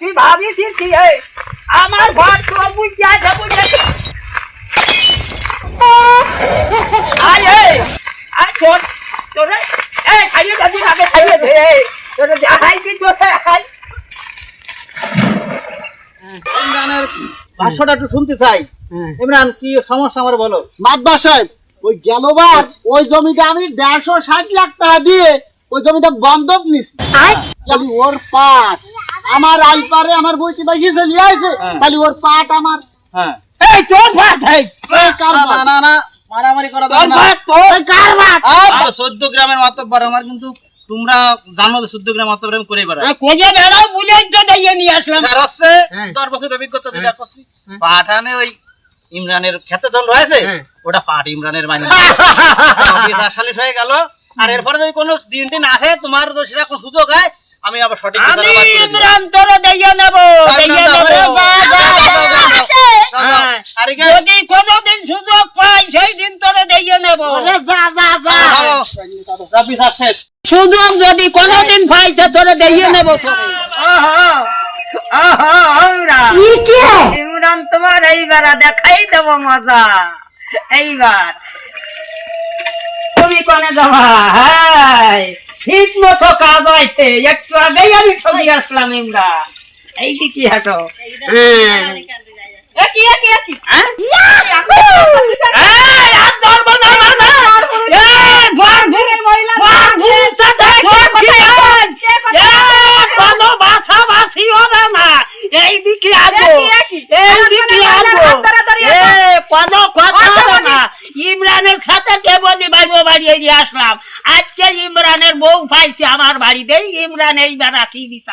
তুই ভাবিস কি এই? আমার ঘর তোর বুঝতে আছে বুঝতে আয় এই! আয় তোর তোরে এই খাইয়ে যাবি আগে খাইয়ে দে তোরে কি তোরে খাই ইমরানের ভাষ্যটা একটু শুনতে চাই। ইমরান কি সমস্যা আমার বলো? মাদ্দা সাহেব ওই গেলবার ওই জমিটা আমি দেড়শো ষাট লাখ টাকা দিয়ে ওই জমিটা বন্ধক নিছি। খালি ওর পাট আমার আলপারে আমার বইতে বেশি চলে আছে হ্যাঁ। খালি ওর পাট আমার। হ্যাঁ। এই তোর ভাত এই। কার না না না মারামারি করা তোর যাবে না। তোর এই কার পাট? চোদ্দ গ্রামের মাতব্বর আমার কিন্তু তোমরা জানো যে চোদ্দ গ্রাম মাতব্বর আমি করে বেড়াই। কোজে বেড়াও বুঝেই তো দিয়ে নিয়ে আসলাম। যার হচ্ছে হ্যাঁ। দশ বছর অভিজ্ঞতা যেটা করছি পাঠানে ওই ইমরানের খেতে যখন রয়েছে হ্যাঁ। ওটা পাট ইমরানের মানে সালিশ হয়ে গেল। আর এরপরে যদি কোনো দিন দিন আসে তোমার তো সেটা কোনো সুযোগ হয় আমি আবার সঠিক আমি। ইমরান তোর দিয়ে নেব যাও, নেব। যাও। হ্যাঁ। আর যদি কোনোদিন সুযোগ পাই সেই দিন তোরে দিয়ে নেব। ওরে যা যা যা। যাও। রাব্বি স্যার শেষ। সুযোগ যদি কোনোদিন পাই তো তোরে দিয়ে নেব তোরে। ইমরান তোমার এইবার দেখাই দেব মজা। এইবার। তুমি কোনে যাবা? হাই। ঠিক মতো কাজ আছে একটু আগেই আমি ছবি আসলাম এই দিকে হাঁটো হ্যাঁ হ্যাঁ? এই, আর ধরবো না, না, না। এই, ভর ভুর- ভর ভুরটা দেখো কি হয়? এই, কোনো বাছাবাছি হবে না। এইদিকে আসো। এইদিকে আসো। এই, কোনো কথা হবে না। ইমরানের সাথে কে বলি বাড়ি এই দিয়ে আসলাম। আজকে ইমরানের বউ পাইছি আমার বাড়িতেই। ইমরান এইবার রাখি বিচার